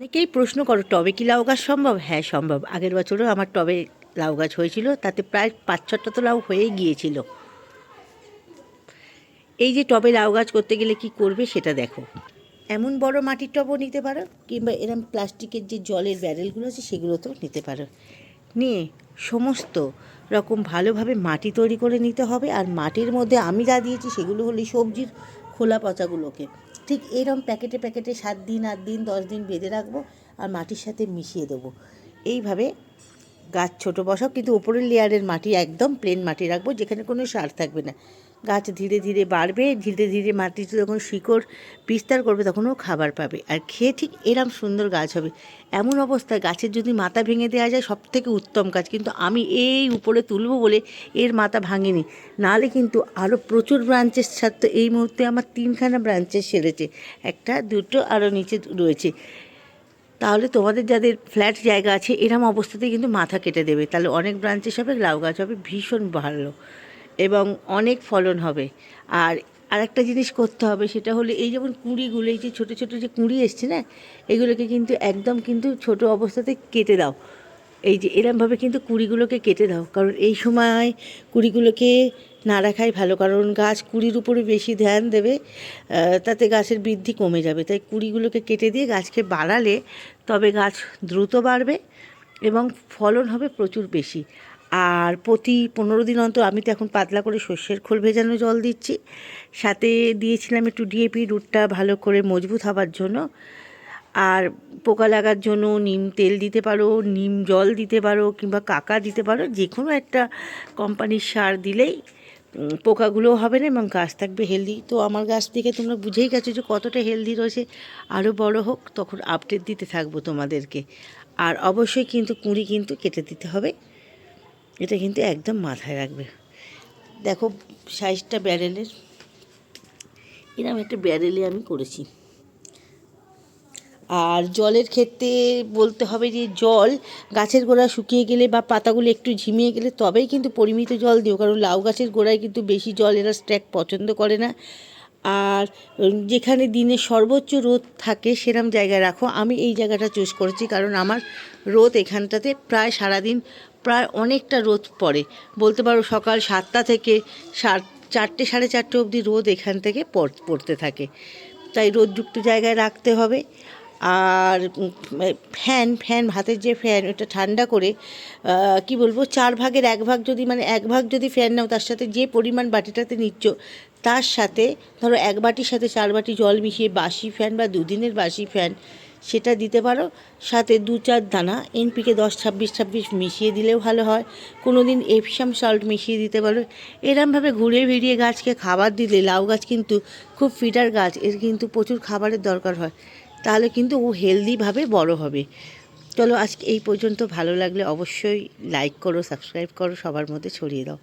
অনেকেই প্রশ্ন করো, টবে কি লাউ গাছ সম্ভব? হ্যাঁ সম্ভব। আগের বছরও আমার টবে লাউ গাছ হয়েছিল, তাতে প্রায় পাঁচ ছটা তো লাউ হয়েই গিয়েছিল। এই যে টবে লাউ গাছ করতে গেলে কি করবে সেটা দেখো। এমন বড় মাটির টবও নিতে পারো, কিংবা এরম প্লাস্টিকের যে জলের ব্যারেলগুলো আছে সেগুলোতেও নিতে পারো। নিয়ে সমস্ত রকম ভালোভাবে মাটি তৈরি করে নিতে হবে, আর মাটির মধ্যে আমি যা দিয়েছি সেগুলো হলো সবজির খোলা পচাগুলোকে। ঠিক এইরকম প্যাকেটে প্যাকেটে সাত দিন, আট দিন, দশ দিন বেঁধে রাখব আর মাটির সাথে মিশিয়ে দেবো। এইভাবে গাছ ছোট বসাও, কিন্তু উপরের লেয়ারের মাটি একদম প্লেন মাটি রাখব, যেখানে কোনো সার থাকবে না। গাছ ধীরে ধীরে বাড়বে, ধীরে ধীরে মাটিতে যখন শিকড় বিস্তার করবে তখন ও খাবার পাবে। আর খেয়ে ঠিক এরম সুন্দর গাছ হবে। এমন অবস্থায় গাছের যদি মাথা ভেঙে দেওয়া যায় সব থেকে উত্তম কাজ কিন্তু আমি এই উপরে তুলবো বলে এর মাথা ভাঙিনি। নাহলে কিন্তু আরও প্রচুর ব্রাঞ্চেস ছাড়তো। এই মুহূর্তে আমার তিনখানা ব্রাঞ্চের সেরেছে। একটা, দুটো আরও নিচে রয়েছে। তাহলে তোমাদের যাদের ফ্ল্যাট জায়গা আছে, এরম অবস্থাতে কিন্তু মাথা কেটে দেবে। তাহলে অনেক ব্রাঞ্চেস হবে, লাউ গাছ হবে, ভীষণ ভালো। এবং অনেক ফলন হবে। আর আরেকটা জিনিস করতে হবে, সেটা হলো এই যেমন কুঁড়িগুলো, এই যে ছোটো ছোটো যে কুঁড়ি এসছে না, এগুলোকে কিন্তু একদম কিন্তু ছোট অবস্থাতে কেটে দাও। এই যে এরমভাবে কিন্তু কুঁড়িগুলোকে কেটে দাও। কারণ এই সময় কুড়িগুলোকে না রাখাই ভালো, কারণ গাছ কুড়ির উপরে বেশি ধ্যান দেবে তাতে গাছের বৃদ্ধি কমে যাবে। তাই কুড়িগুলোকে কেটে দিয়ে গাছকে বাড়ালে তবে গাছ দ্রুত বাড়বে এবং ফলন হবে প্রচুর বেশি। আর প্রতি পনেরো দিন অন্তর আমি তো এখন পাতলা করে শস্যের খোল ভেজানো জল দিচ্ছি। সাথে দিয়েছিলাম একটু ডিএপি রুটটা ভালো করে মজবুত হবার জন্য। আর পোকা লাগার জন্য নিম তেল দিতে পারো, নিম জল দিতে পারো কিংবা কাকা দিতে পারো যে কোনো একটা কোম্পানির সার দিলেই উম, পোকাগুলোও হবে না এবং গাছ থাকবে হেলদি তো আমার গাছ থেকে তোমরা বুঝেই গেছো যে কতটা হেলদি রয়েছে। আরও বড় হোক তখন আপডেট দিতে থাকব তোমাদেরকে। আর অবশ্যই কিন্তু কুঁড়ি কিন্তু কেটে দিতে হবে। এটা কিন্তু একদম মাথায় রাখবে। দেখো সাইজটা ব্যারেলের এরকম একটা ব্যারেলে আমি করেছি। আর জলের ক্ষেত্রে বলতে হবে যে জল গাছের গোড়া শুকিয়ে গেলে বা পাতাগুলো একটু ঝিমিয়ে গেলে তবেই কিন্তু পরিমিত জল দিও। কারণ লাউ গাছের গোড়ায় কিন্তু বেশি জল এরা স্ট্যাক পছন্দ করে না। আর যেখানে দিনে সর্বোচ্চ রোদ থাকে সেরম জায়গায় রাখো। আমি এই জায়গাটা চুজ করেছি কারণ আমার রোদ এখানটাতে প্রায় সারাদিন প্রায় অনেকটা রোদ পড়ে। বলতে পারো সকাল সাতটা থেকে সাত, চারটে, সাড়ে চারটে অবধি রোদ এখান থেকে পড়- পড়তে থাকে। তাই রোদযুক্ত জায়গায় রাখতে হবে। আর ফ্যান ফ্যান, হাতের যে ফ্যান, ওটা ঠান্ডা করে কি বলব, চার ভাগের এক ভাগ যদি মানে এক ভাগ যদি ফ্যান নাও, তার সাথে যে পরিমাণ বাটিটাতে নিচ্ছ, তার সাথে ধরো এক বাটির সাথে চার বাটি জল মিশিয়ে বাসি ফ্যান বা দুদিনের বাসি ফ্যান, সেটা দিতে পারো। সাথে দু চার দানা, এনপিকে দশ, ছাব্বিশ ছাব্বিশ মিশিয়ে দিলেও ভালো হয়। কোনো দিন এপসাম সল্ট মিশিয়ে দিতে পারো। এরমভাবে ঘুরিয়ে ফিরিয়ে গাছকে খাবার দিলে, লাউ গাছ কিন্তু খুব ফিডার গাছ, এর কিন্তু প্রচুর খাবারের দরকার হয়। তাহলে কিন্তু ও হেলদিভাবে বড় হবে। চলো আজকে এই পর্যন্ত ভালো লাগলে অবশ্যই লাইক করো সাবস্ক্রাইব করো, সবার মধ্যে ছড়িয়ে দাও।